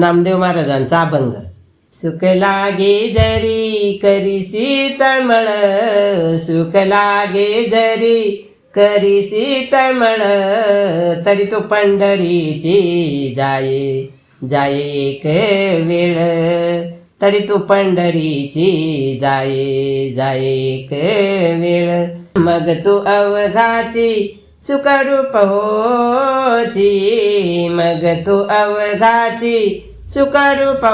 नामदेव महाराजांचा अभंग. सुख लागे जरी करीसी तळमळ सुख लागे जरी करीसी तळमळ तरी तो पंढरीची जाये जाये एक वेळ. तरी तू पंढरीची जाये जाये एक वेळ. मग तू अवघाची सुखरुपी मग तु अवगाी सुखरुपो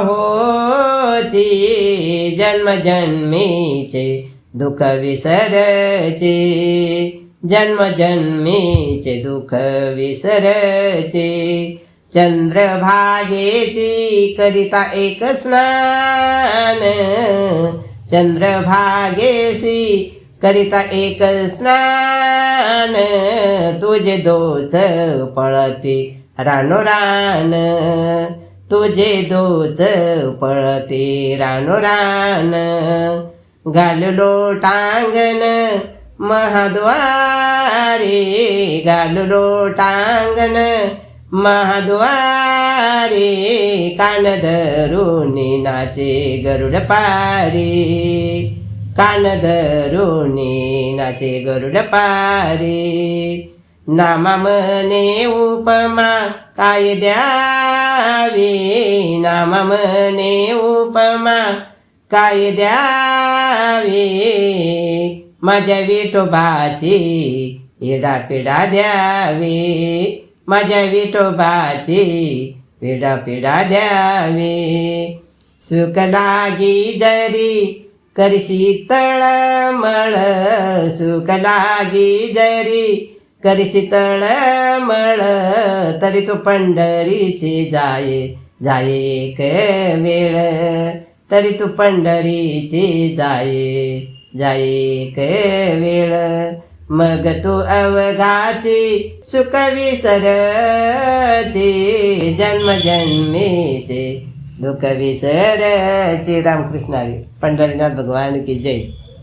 जन्म जन्मीचे दुःख दुख जन्म जन्मीचे दुःख विसर चन्द्रभागे करिता एक स्नान। चन्द्रभाग्ये करिता एक स्नान तुझे दोच पळते रानो रान. तुझे दोच पळते रानो रान. घाललो टांगण महाद्वारे घाललो टांगण महाद्वारे कान धरून नाचे गरुड पारी. कान धरुणी नाचे गरुड पारे. नामा मने उपमा काय द्यावे? नामा मने उपमा काय द्यावे? माझ्या विठोबाची इडा पिडा द्यावे. माझ्या विठोबाची पिडा पिडा द्यावे. सुख लागी जरी करशी तळमळ सुख लागी जरी करशी तळमळ तरी तो पंढरीची जाये जाये एक वेळ तरी तू पंढरीची जाये जाये एक वेळ मग तू अवघाची सुख विसरची जन्मजन्मीचे दुःख विसरची रामकृष्णारी पंढरीनाथ भगवान की जय.